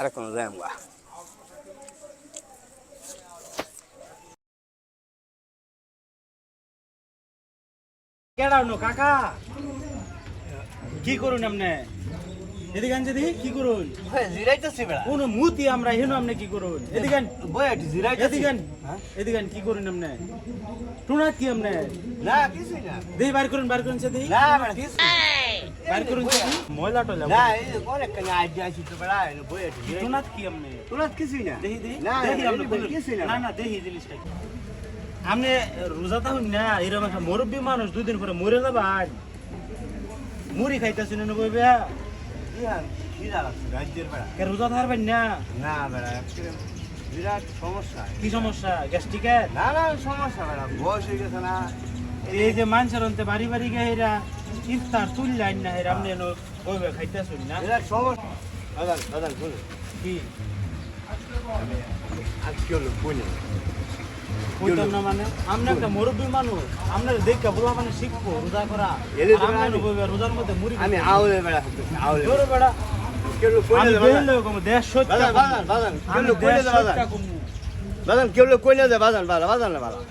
আর কোনো যাই আমরা কেডা কাকা? কি করুন আপনি এদিকে কি করুন? জিরাইতেছি বেড়া। কোন মুতি আমরা হেন আপনি কি করুন? এদিকে আন, বয়াটি জিরাইতেছি। এদিকে আন, এদিকে আন, কি করুন আপনি টুনা কি আপনি না কিছুই না। দেখি বার করুন বার করুন সে দেখি না বেড়া কিছু বার করুন ময়লা টয়লা না এই অনেক কানে আইডিয়া আছে তো বেড়া এই বয়াটি জিরাইতেছি টুনাত কি আপনি তোরা কিছুই না দেখি দেখি না দেখি আপনি কিছুই না না না দেখি জিনিসটা কি। রোজা থাকুন না এরকম একটা মুরব্বী মানুষ দুদিন পরে মরে যাবেন মুড়ি খাইতেছেন না বেড়া কে রোজা থাকবেন না না বেড়া বিরাট সমস্যা কি সমস্যা গ্যাস্ট্রিকের না না সমস্যা বেড়া বয়স হয়ে গেছে না এই যে মানুষের অন্তে বাড়ি বাড়ি গিয়ে ইফতার তুল লাইন না এরা আপনি বইবে খাইতেছেন না। বিরাট সমস্যা দাদা দাদা শুনুন কি? আজকে হলো কোনে? কইতাম না মানে আপনি একটা মুরব্বী মানুষ আপনার দেখে বলা মানে শিখব রোজা করা। এলে তো আর আপনি আমি- বইবে রোজার মধ্যে মুড়ি আমি আউলে বেড়া আউলে বেড়া। বাজান বাজান কেউ কোনে দে বাজান বাজান কেউ কোনে দে বাজান বাজান বাজান না বাজান।